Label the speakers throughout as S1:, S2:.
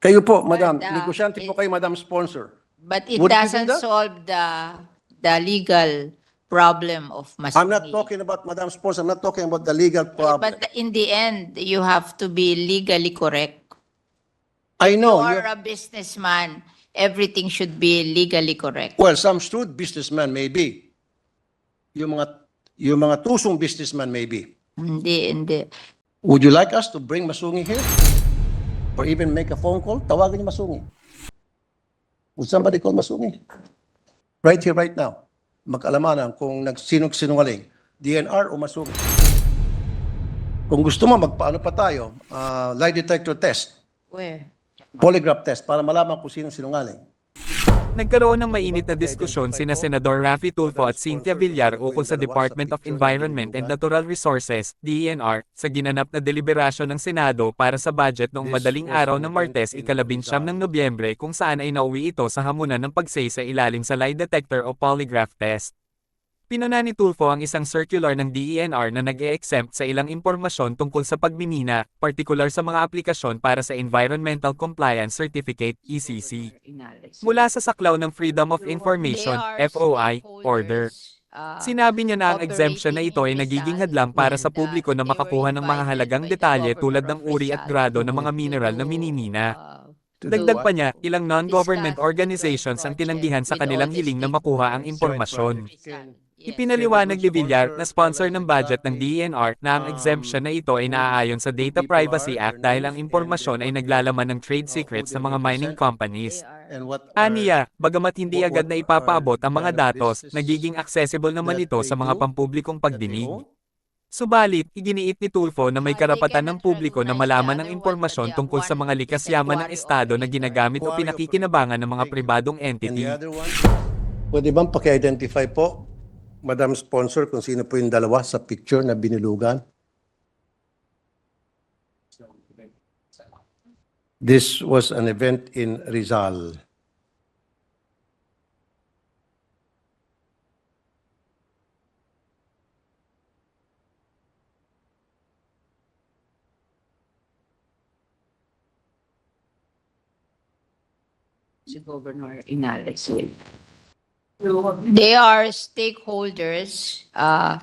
S1: Kayo po, madam.
S2: But, uh,
S1: Negosyante po
S2: it-
S1: kayo, madam sponsor.
S2: But it
S1: Would you do
S2: doesn't
S1: that?
S2: solve the, the legal problem of
S1: I'm not talking about madam sponsor. I'm not talking about the legal problem.
S2: But in the end, you have to be legally correct.
S1: I know.
S2: You are a businessman, everything should be legally correct.
S1: Well, some shrewd businessmen may be. Yung mga, yung mga tusong businessman may be.
S2: Hindi, hindi.
S1: Would you like us to bring Masungi here? Or even make a phone call? Tawagan niyo Masungi. Would somebody call Masungi? Right here, right now. Mag-alamanan kung nagsinong sinungaling. DNR o Masungi. Kung gusto mo, magpaano pa tayo? Ah, lie detector test.
S2: Where?
S1: Polygraph test para malaman kung sinong sinungaling.
S3: Nagkaroon ng mainit na diskusyon sina Senador Raffy Tulfo at Cynthia Villar ukol sa Department of Environment and Natural Resources, DENR, sa ginanap na deliberasyon ng Senado para sa budget noong madaling araw ng Martes ikalabinsyam ng Nobyembre kung saan ay nauwi ito sa hamunan ng pagsay sa ilalim sa lie detector o polygraph test. Pinuna ni Tulfo ang isang circular ng DENR na nag-e-exempt sa ilang impormasyon tungkol sa pagmimina, partikular sa mga aplikasyon para sa Environmental Compliance Certificate, ECC. Mula sa saklaw ng Freedom of Information, FOI, order. Sinabi niya na ang exemption na ito ay nagiging hadlang para sa publiko na makakuha ng mga halagang detalye tulad ng uri at grado ng mga mineral na minimina. Dagdag pa niya, ilang non-government organizations ang tinanggihan sa kanilang hiling na makuha ang impormasyon. Ipinaliwanag ni Villar na sponsor ng budget ng DENR na ang exemption na ito ay naaayon sa Data Privacy Act dahil ang impormasyon ay naglalaman ng trade secrets ng mga mining companies. Aniya, bagamat hindi agad na ipapaabot ang mga datos, nagiging accessible naman ito sa mga pampublikong pagdinig. Subalit, iginiit ni Tulfo na may karapatan ng publiko na malaman ang impormasyon tungkol sa mga likas yaman ng Estado na ginagamit o pinakikinabangan ng mga pribadong entity.
S1: Pwede bang paki-identify po, Madam Sponsor, kung sino po yung dalawa sa picture na binilugan? This was an event in Rizal.
S2: Si Governor Inales. They are stakeholders uh,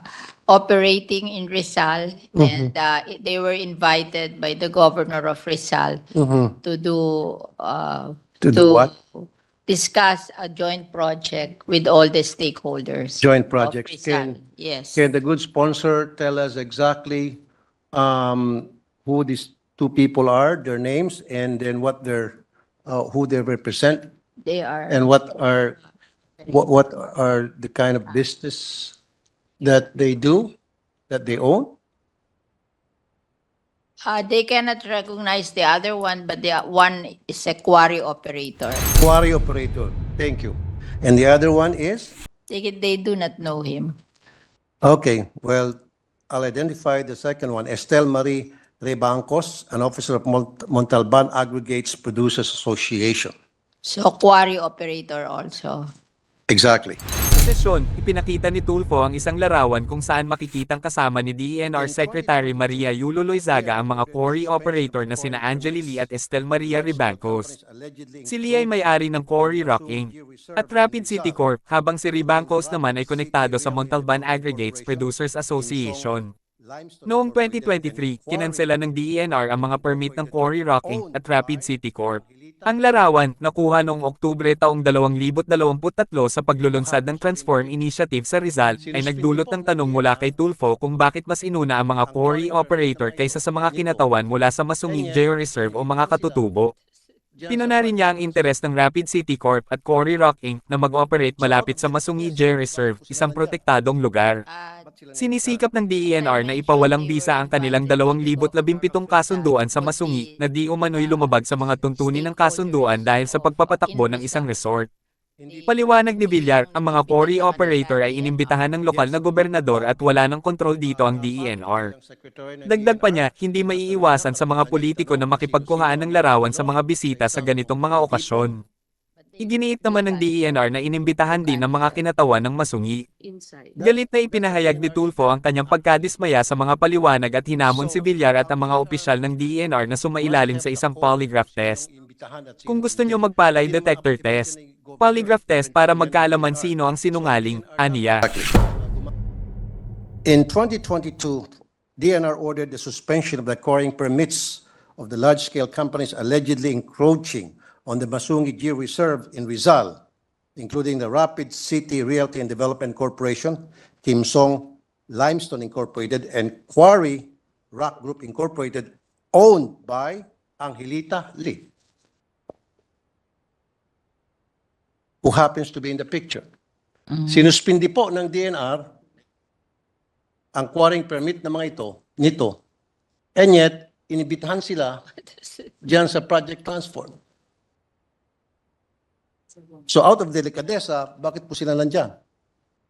S2: operating in Rizal and uh, they were invited by the governor of Rizal to do uh,
S1: To do what?
S2: discuss a joint project with all the stakeholders.
S1: Joint
S2: of
S1: projects.
S2: Rizal.
S1: Can,
S2: Yes.
S1: can the good sponsor tell us exactly um, who these two people are, their names, and then what their, uh, who they represent?
S2: They are.
S1: And what are, what, what are the kind of business that they do, that they own?
S2: Uh, they cannot recognize the other one, but the one is a quarry operator.
S1: Quarry operator, thank you. And the other one is?
S2: They, they do not know him.
S1: Okay, well, I'll identify the second one, Estelle Marie Rebancos, an officer of Mont- Montalban Aggregates Producers Association.
S2: So quarry operator also.
S1: Exactly.
S3: Sa sesyon, ipinakita ni Tulfo ang isang larawan kung saan makikitang kasama ni DENR Secretary Maria Yulo Loizaga ang mga quarry operator na sina Angeli Lee at Estel Maria Ribancos. Si Lee ay may-ari ng Quarry Rock Inc. at Rapid City Corp habang si Ribancos naman ay konektado sa Montalban Aggregates Producers Association. Noong 2023, kinansela ng DENR ang mga permit ng Quarry Rock Inc. at Rapid City Corp. Ang larawan, nakuha noong Oktubre taong 2023 sa paglulunsad ng Transform Initiative sa Rizal, ay nagdulot ng tanong mula kay Tulfo kung bakit mas inuna ang mga quarry operator kaysa sa mga kinatawan mula sa Masungi Geo-Reserve o mga katutubo. Pinuna rin niya ang interes ng Rapid City Corp at Quarry Rock Inc. na mag-operate malapit sa Masungi Geo-Reserve, isang protektadong lugar. Sinisikap ng DENR na ipawalang bisa ang kanilang 2017 kasunduan sa Masungi na di umano'y lumabag sa mga tuntunin ng kasunduan dahil sa pagpapatakbo ng isang resort. Paliwanag ni Villar, ang mga quarry operator ay inimbitahan ng lokal na gobernador at wala ng kontrol dito ang DENR. Dagdag pa niya, hindi maiiwasan sa mga politiko na makipagkuhaan ng larawan sa mga bisita sa ganitong mga okasyon. Iginiit naman ng DENR na inimbitahan din ang mga kinatawan ng masungi. Galit na ipinahayag ni Tulfo ang kanyang pagkadismaya sa mga paliwanag at hinamon si Villar at ang mga opisyal ng DENR na sumailalim sa isang polygraph test. Kung gusto nyo magpalay detector test, polygraph test para magkaalaman sino ang sinungaling, aniya.
S1: In 2022, DNR ordered the suspension of the quarrying permits of the large-scale companies allegedly encroaching on the Masungi G Reserve in Rizal, including the Rapid City Realty and Development Corporation, Kim Song Limestone Incorporated, and Quarry Rock Group Incorporated, owned by Angelita Lee, who happens to be in the picture. Sinuspindi po ng DNR ang quarrying permit ng mga ito, nito. And yet, inibitahan sila diyan sa Project Transform. So out of delicadeza, bakit po sila nandyan?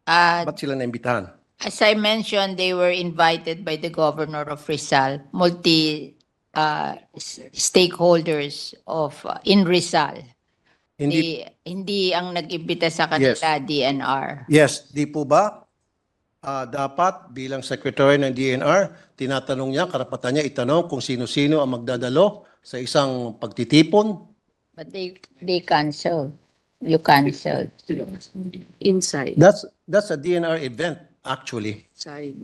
S2: Uh,
S1: Ba't sila naimbitahan?
S2: As I mentioned, they were invited by the governor of Rizal, multi uh, stakeholders of uh, in Rizal.
S1: Hindi,
S2: Hindi, hindi ang nag-imbita sa kanila DNR.
S1: yes, di po ba? ah, dapat bilang secretary ng DNR, tinatanong niya, karapatan niya itanong kung sino-sino ang magdadalo sa isang pagtitipon.
S2: But they they canceled. You canceled.
S4: Inside.
S1: That's, that's a DNR event, actually.
S4: Side.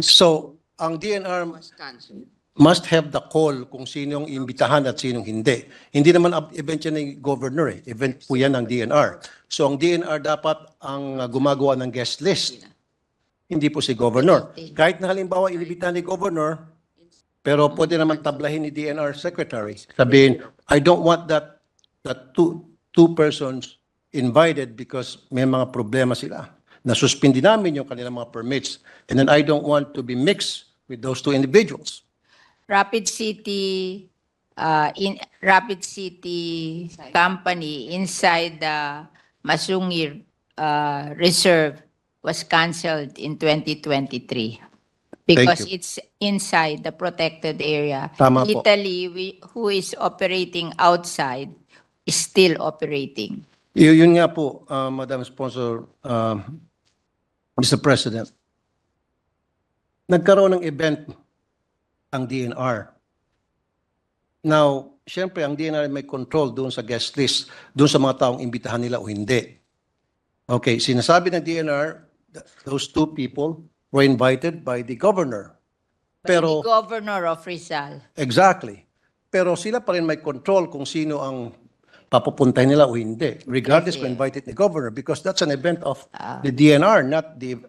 S1: So, ang DNR
S4: Must cancel.
S1: must have the call kung sinong imbitahan at sinong hindi. Hindi naman ab- event yan ng governor eh. Event po yan ng DNR. So ang DNR dapat ang uh, gumagawa ng guest list. Hindi po si governor. Kahit na halimbawa inibitahan ni governor, pero pwede naman tablahin ni DNR secretary. Sabihin, I don't want that that two two persons invited because may mga problema sila. Nasuspindi namin yung kanilang mga permits. And then I don't want to be mixed with those two individuals.
S2: Rapid City, uh, in Rapid City Company inside the Masungi uh, Reserve was canceled in 2023 because it's inside the protected area.
S1: Tama.
S2: Italy, we, who is operating outside, is still operating.
S1: Y- yun nga po, uh, Madam Sponsor, uh, Mr. President. Nagkaroon ng event ang DNR. Now, siyempre, ang DNR may control doon sa guest list, doon sa mga taong imbitahan nila o hindi. Okay, sinasabi ng DNR, those two people were invited by the governor. Pero,
S2: the governor of Rizal.
S1: Exactly. Pero sila pa rin may control kung sino ang papupuntahin nila o hindi, regardless kung invited ni governor, because that's an event of the DNR, not the,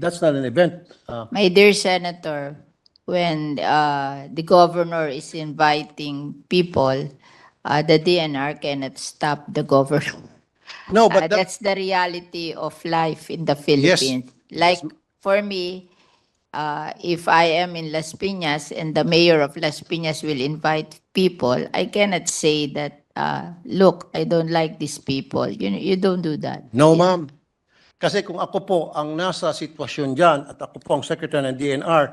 S1: that's not an event. uh,
S2: My dear Senator, when uh, the governor is inviting people, uh, the DNR cannot stop the governor.
S1: No,
S2: Uh,
S1: but that,
S2: that's the reality of life in the Philippines. Like for me, uh, if I am in Las Piñas and the mayor of Las Piñas will invite people, I cannot say that, uh, look, I don't like these people. You, you don't do that.
S1: no ma'am. Kasi kung ako po ang nasa sitwasyon dyan at ako po ang secretary ng DNR,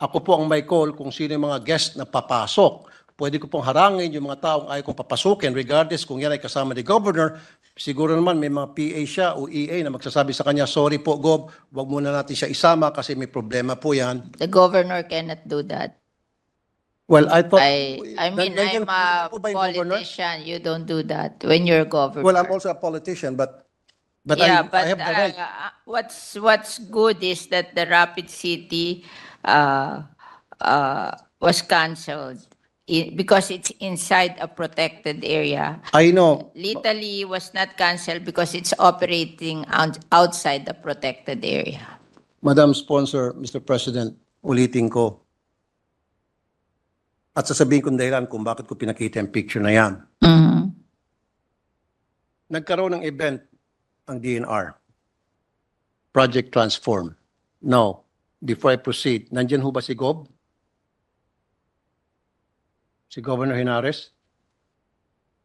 S1: ako po ang may call kung sino yung mga guest na papasok. Pwede ko pong harangin yung mga taong ayaw kong papasukin regardless kung yan ay kasama ni governor. Siguro naman may mga PA siya o EA na magsasabi sa kanya, sorry po Gob, wag muna natin siya isama kasi may problema po yan.
S2: The governor cannot do that.
S1: Well, I thought...
S2: I, I mean, I'm a politician. You don't do that when you're governor.
S1: Well, I'm also a politician, but, but
S2: yeah,
S1: I,
S2: but
S1: I have the right.
S2: uh, what's what's good is that the Rapid City uh, uh, was canceled i- because it's inside a protected area.
S1: I know,
S2: Italy was not canceled because it's operating out- outside the protected area.
S1: Madam Sponsor, Mr. President, ulitin ko. At sasabihin kong dahilan kung bakit ko pinakita yung picture na yan.
S2: Mhm.
S1: Nagkaroon ng event ang DNR. Project Transform. Now, before I proceed, nandyan ho ba si Gob? Si Governor Hinares?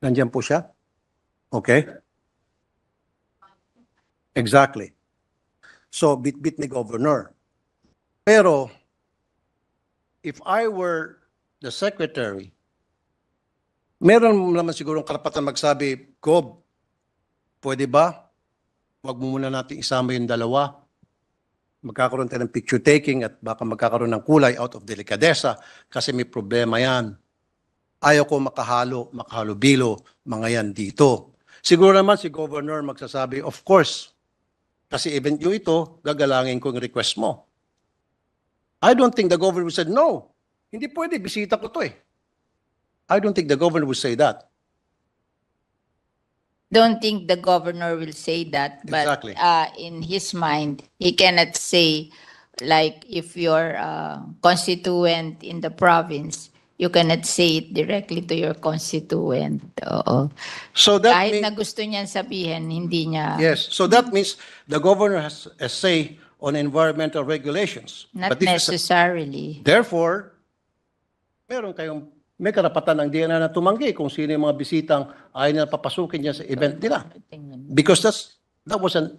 S1: Nandyan po siya? Okay. Exactly. So, bit-bit ni Governor. Pero, if I were the secretary, meron naman siguro karapatan magsabi, Gob, pwede ba? Huwag mo muna natin isama yung dalawa. Magkakaroon tayo ng picture taking at baka magkakaroon ng kulay out of delicadeza kasi may problema yan. Ayaw ko makahalo, makahalubilo mga yan dito. Siguro naman si Governor magsasabi, of course, kasi event nyo ito, gagalangin ko yung request mo. I don't think the would say, no, hindi pwede, bisita ko to eh. I don't think the governor would say that.
S2: Don't think the governor will say that, but
S1: Exactly.
S2: uh, in his mind, he cannot say, like, if you're a constituent in the province, you cannot say it directly to your constituent. Oo.
S1: So that
S2: Kahit
S1: means,
S2: na gusto niyan sabihin, hindi niya,
S1: yes, so that means the governor has a say on environmental regulations.
S2: not
S1: But this is a-
S2: necessarily.
S1: Therefore, meron kayong may karapatan ng DNR na tumanggi kung sino yung mga bisitang ayaw nila papasukin niya sa event nila. Because that's, that was an,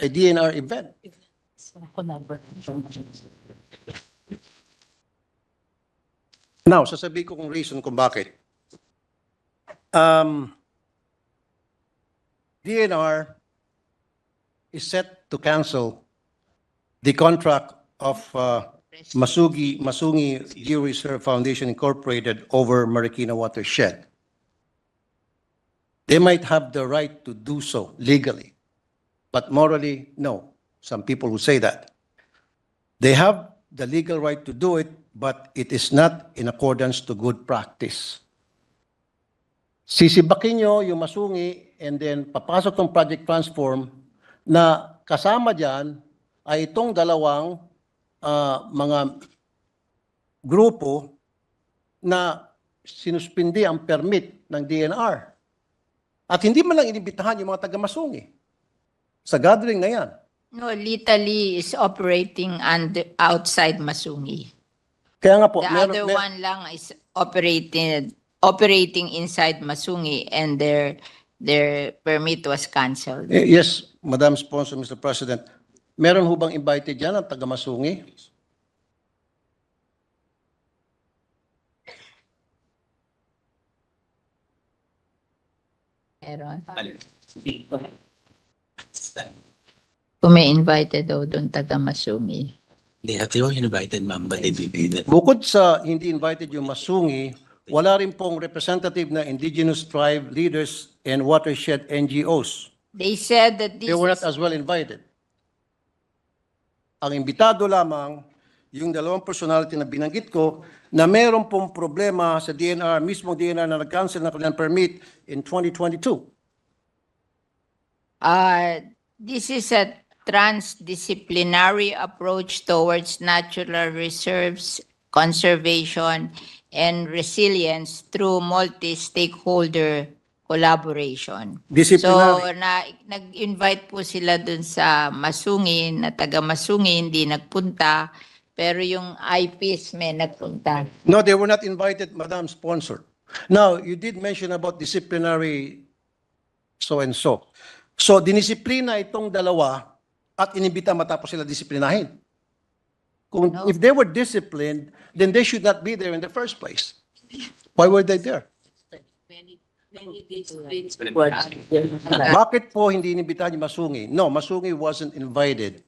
S1: a DNR event. Now, sasabihin ko kung reason kung bakit. Um, DNR is set to cancel the contract of uh, Masugi, Masungi Geo Reserve Foundation Incorporated over Marikina Watershed. They might have the right to do so legally, but morally, no. Some people will say that. They have the legal right to do it, but it is not in accordance to good practice. Sisibakin nyo yung masungi and then papasok ng project transform na kasama dyan ay itong dalawang ah, mga grupo na sinuspindi ang permit ng DNR. At hindi man lang inibitahan yung mga taga-masungi sa gathering na yan.
S2: No, Litali is operating under, outside Masungi.
S1: Kaya nga po,
S2: The
S1: meron-
S2: other
S1: mer-
S2: one lang is operating, operating inside Masungi and their, their permit was canceled.
S1: Eh, Yes, Madam Sponsor, Mr. President. Meron ho bang invited dyan ang taga-masungi?
S2: Meron. Kung may invited daw doon taga Masungi.
S5: They have they were invited, ma'am, but they didn't.
S1: Bukod sa hindi invited yung masungi, wala rin pong representative na indigenous tribe leaders and watershed NGOs.
S2: They said that this
S1: They were not
S2: is,
S1: as well invited. Ang imbitado lamang, yung dalawang personality na binanggit ko, na meron pong problema sa DNR, mismo DNR na nag-cancel ng kanilang permit in 2022.
S2: uh, this is a transdisciplinary approach towards natural reserves, conservation, and resilience through multi-stakeholder collaboration. So, na, nag-invite po sila dun sa Masungi, na taga Masungi, hindi nagpunta, pero yung IPs may nagpunta.
S1: No, they were not invited, Madam Sponsor. Now, you did mention about disciplinary so-and-so. So, dinisiplina itong dalawa at inibita matapos sila disiplinahin. Kung,
S2: No.
S1: If they were disciplined, then they should not be there in the first place. Why were they there? Bakit po hindi inibitahan yung Masungi? No, Masungi wasn't invited.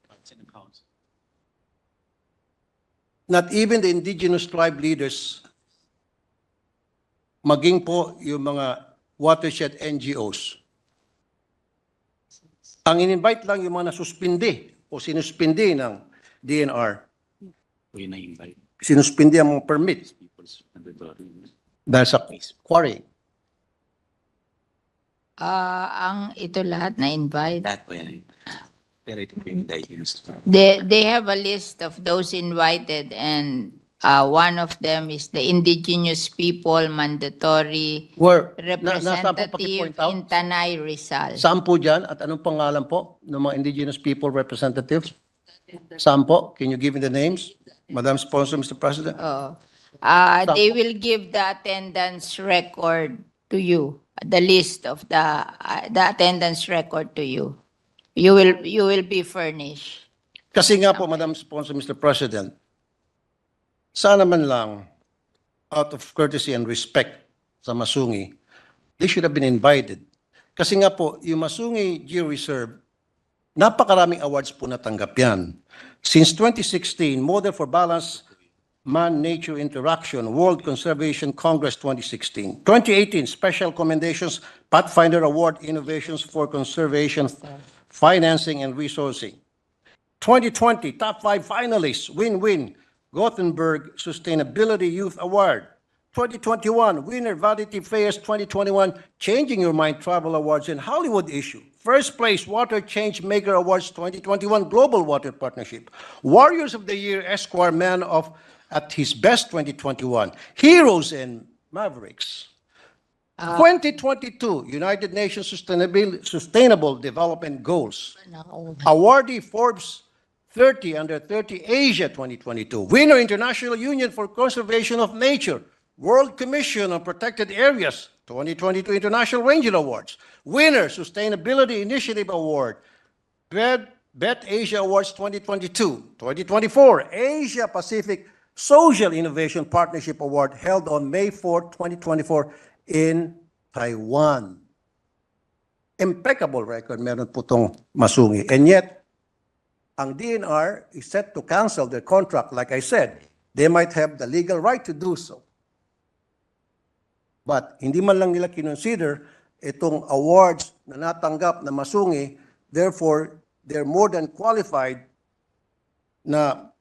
S1: Not even the indigenous tribe leaders, maging po yung mga watershed NGOs. Ang in-invite lang yung mga nasuspindi o sinuspindi ng DNR.
S5: We na invite
S1: Sinuspindi ang mga permit dahil sa quarrying.
S2: Ah, ang ito lahat na invite.
S5: That way, pero ito yung indigenous.
S2: They, they have a list of those invited and uh, one of them is the indigenous people mandatory
S1: Where, na, nasaan po
S2: representative
S1: paki-point out?
S2: in Tanay Rizal.
S1: Saan po dyan at anong pangalan po ng mga indigenous people representatives? Saan po? Can you give me the names? Madam Sponsor, Mr. President?
S2: Oh. Uh, they will give the attendance record to you, the list of the, uh, the attendance record to you. You will, you will be furnished.
S1: Kasi nga po, Madam Sponsor, Mr. President, sana man lang, out of courtesy and respect sa Masungi, they should have been invited. Kasi nga po, yung Masungi Geo Reserve, napakaraming awards po natanggap yan. Since 2016, Model for Balance Man-Nature Interaction World Conservation Congress 2016. 2018 Special Commendations Pathfinder Award Innovations for Conservation Financing and Resourcing. 2020 Top 5 Finalists Win-Win Gothenburg Sustainability Youth Award. 2021 Winner Vanity Fairs 2021 Changing Your Mind Travel Awards and Hollywood Issue. First place Water Change Maker Awards 2021 Global Water Partnership. Warriors of the Year Esquire Man of at his best 2021. Heroes and Mavericks. Uh, 2022 United Nations Sustainable, Sustainable Development Goals. Awardee Forbes 30 Under 30 Asia 2022. Winner International Union for Conservation of Nature. World Commission on Protected Areas 2022 International Ranger Awards. Winner Sustainability Initiative Award. Bet, Bet Asia Awards 2022. 2024 Asia Pacific Social Innovation Partnership Award held on May 4, 2024 in Taiwan. Impeccable record meron po tong Masungi. And yet, ang DNR is set to cancel their contract. Like I said, they might have the legal right to do so. But hindi man lang nila kinonsider itong awards na natanggap na masungi, therefore, they're more than qualified na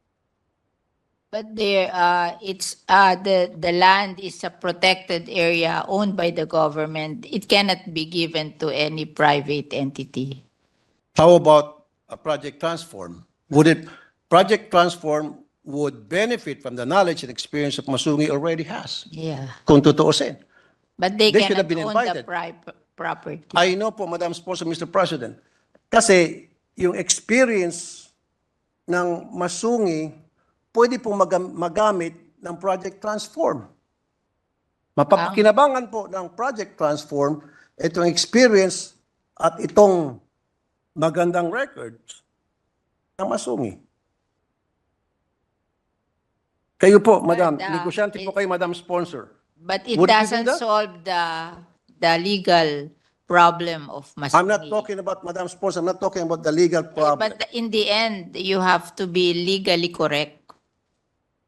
S2: But there, uh, it's, uh, the, the land is a protected area owned by the government. It cannot be given to any private entity.
S1: How about a Project Transform? Would it, Project Transform would benefit from the knowledge and experience that Masungi already has,
S2: Yeah.
S1: kung tutuusin.
S2: But they
S1: They should have
S2: cannot
S1: been
S2: own the
S1: invited.
S2: pri- property.
S1: I know po, Madam Sponsor, Mr. President, kasi yung experience ng Masungi, pwede pong magam- magamit ng Project Transform. Mapapakinabangan po ng Project Transform itong experience at itong magandang records ng Masungi. Kayo po, Madam,
S2: uh,
S1: negosyante po
S2: it-
S1: kayo, Madam Sponsor.
S2: But it
S1: Would you do
S2: doesn't
S1: that?
S2: solve the, the legal problem of Masumi.
S1: I'm not talking about Madam Sponsor, I'm not talking about the legal problem.
S2: But in the end, you have to be legally correct.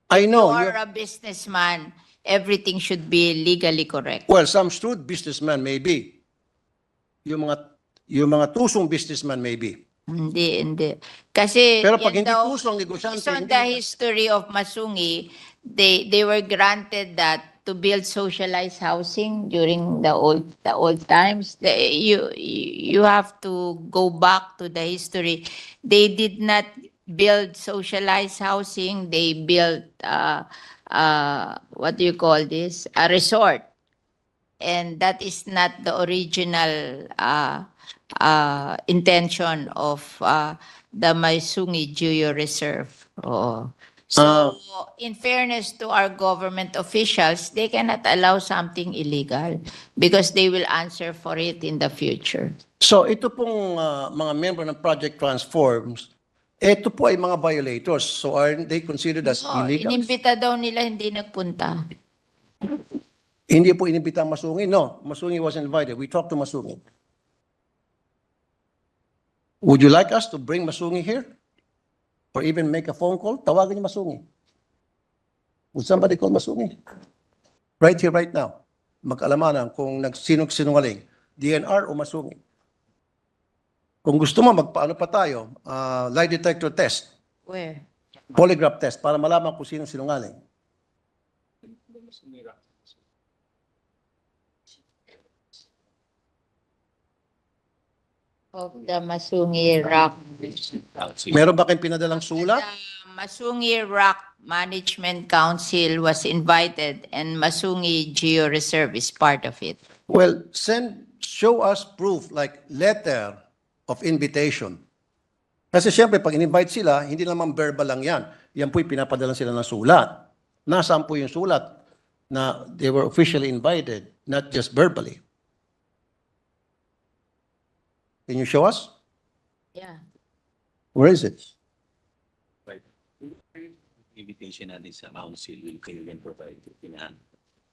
S1: I know.
S2: You
S1: you're-
S2: are a businessman, everything should be legally correct.
S1: Well, some shrewd businessman may be. Yung mga yung mga tusong businessman may be.
S2: Hindi, hindi. Kasi
S1: Pero pag
S2: yan
S1: hindi
S2: daw,
S1: tusong negosyante,
S2: based on
S1: hindi
S2: the history of Masungi, they they were granted that to build socialized housing during the old the old times. The- you you have to go back to the history. They did not build socialized housing. They built uh, uh, what do you call this? A resort and that is not the original uh, uh, intention of uh, the Maisungi Geo Reserve. Oo. So, in fairness to our government officials, they cannot allow something illegal because they will answer for it in the future.
S1: So ito pong ah, mga member ng Project Transforms, ito po ay mga violators. So are they considered as
S2: Oh,
S1: illegal?
S2: inimbita daw nila, hindi nagpunta.
S1: Hindi po inimbita ang Masungi. No, Masungi was invited. We talked to Masungi. Would you like us to bring Masungi here? Or even make a phone call? Tawagan niyo Masungi. Would somebody call Masungi? Right here, right now. Mag-alamanan kung nagsinong sinungaling. DNR o Masungi. Kung gusto mo, magpaano pa tayo? ah, lie detector test.
S2: Where?
S1: Polygraph test para malaman kung sino sinungaling.
S2: Of the Masungi Rock.
S1: Meron ba kayong pinadalang sulat?
S2: The Masungi Rock Management Council was invited and Masungi Geo Reserve is part of it.
S1: Well, send, show us proof like letter of invitation. Kasi siyempre, pag in-invite sila, hindi naman verbal lang yan. Yan po'y pinapadala sila ng sulat. Nasaan po yung sulat na they were officially invited, not just verbally. Can you show us?
S2: Yeah.
S1: Where is it?
S5: Invitation natin sa council will kayo then provide pinahan.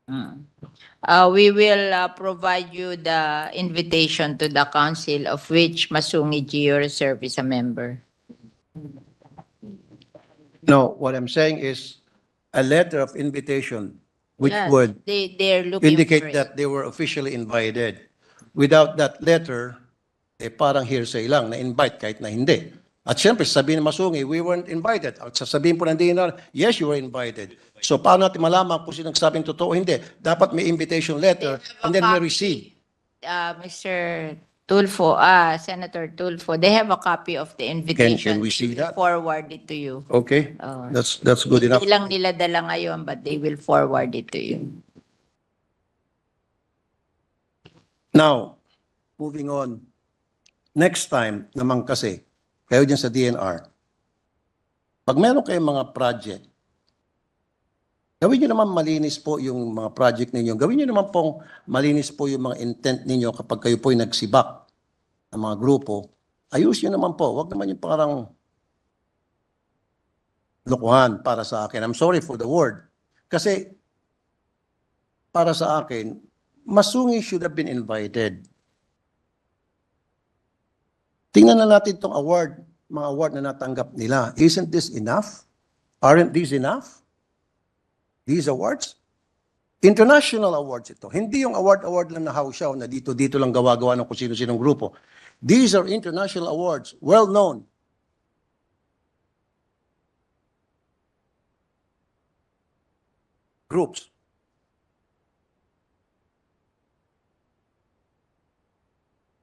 S2: Uh, we will uh, provide you the invitation to the council of which Masungi Geo Reserve is a member.
S1: No, what I'm saying is, a letter of invitation which
S2: Yeah,
S1: would
S2: They, they're looking for
S1: indicate
S2: it.
S1: that they were officially invited. Without that letter, eh parang hearsay lang, na-invite kahit na hindi. At syempre, sabihin ng Masungi, we weren't invited. At sasabihin po ng DNR, yes, you were invited. So paano natin malaman kung sino nagsabing totoo o hindi? Dapat may invitation letter and then we receive.
S2: Uh, Mr. Tulfo, ah, Senator Tulfo, they have a copy of the invitation.
S1: can we see that?
S2: Forward it to you.
S1: Okay?
S2: Oo.
S1: That's that's good enough.
S2: Hindi lang nila dala ngayon, but they will forward it to you.
S1: Now, moving on. Next time naman kasi, kayo dyan sa DNR, pag meron kayong mga project, gawin nyo naman malinis po yung mga project ninyo. Gawin nyo naman pong malinis po yung mga intent ninyo kapag kayo po'y nagsibak ng mga grupo. Ayus nyo naman po. Huwag naman yung parang lokohan para sa akin. I'm sorry for the word. Kasi para sa akin, Masungi should have been invited. Tingnan na natin itong award, mga award na natanggap nila. Isn't this enough? Aren't these enough? These awards? International awards ito. Hindi yung award-award lang na hausyaw na dito-dito lang gawa-gawa ng kung sino-sinong grupo. These are international awards, well known. Groups.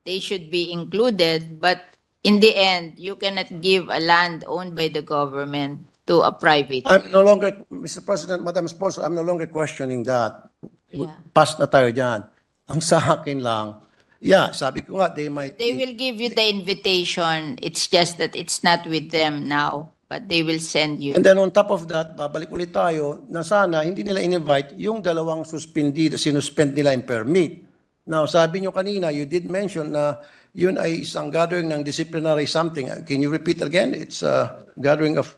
S2: They should be included, but in the end, you cannot give a land owned by the government to a private.
S1: I'm no longer, Mr. President, Madam Sponsor, I'm no longer questioning that.
S2: Yeah.
S1: Pass na tayo dyan. Ang sa akin lang, yeah, sabi ko nga, they might,
S2: They will give you the invitation. It's just that it's not with them now, but they will send you.
S1: and then on top of that, babalik ulit tayo na sana hindi nila in-invite yung dalawang suspendido, sinuspend nila yung permit. Now, sabi nyo kanina, you did mention na yun ay isang gathering ng disciplinary something. Can you repeat again? It's a gathering of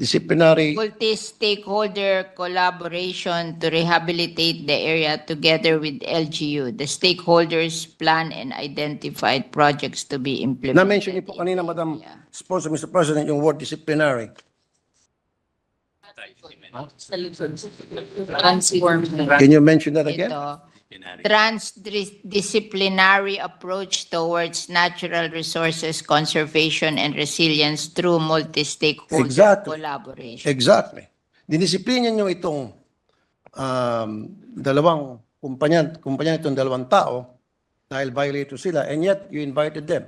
S1: disciplinary
S2: Multi-stakeholder collaboration to rehabilitate the area together with LGU. The stakeholders plan and identified projects to be implemented.
S1: Na-mention niyo po kanina, Madam
S2: Yeah.
S1: Sponsor, Mr. President, yung word disciplinary.
S4: Transform.
S1: Can you mention that again?
S2: Ito, transdisciplinary approach towards natural resources conservation and resilience through multi-stakeholder
S1: Exactly.
S2: collaboration.
S1: Exactly. Dinisiplina nyo itong um, dalawang kumpanya, kumpanya itong dalawang tao dahil violator sila and yet you invited them.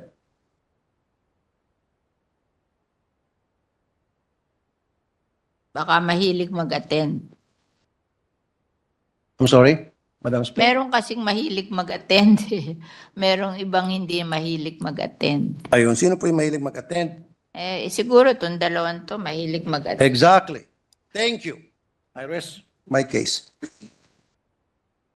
S2: Baka mahilig mag-attend.
S1: I'm sorry, Madam Speaker.
S2: Meron kasing mahilig mag-attend. eh. Merong ibang hindi mahilig mag-attend.
S1: Ayun, sino po yung mahilig mag-attend?
S2: Eh, siguro itong dalawang to mahilig mag-attend.
S1: Exactly. Thank you. I rest my case.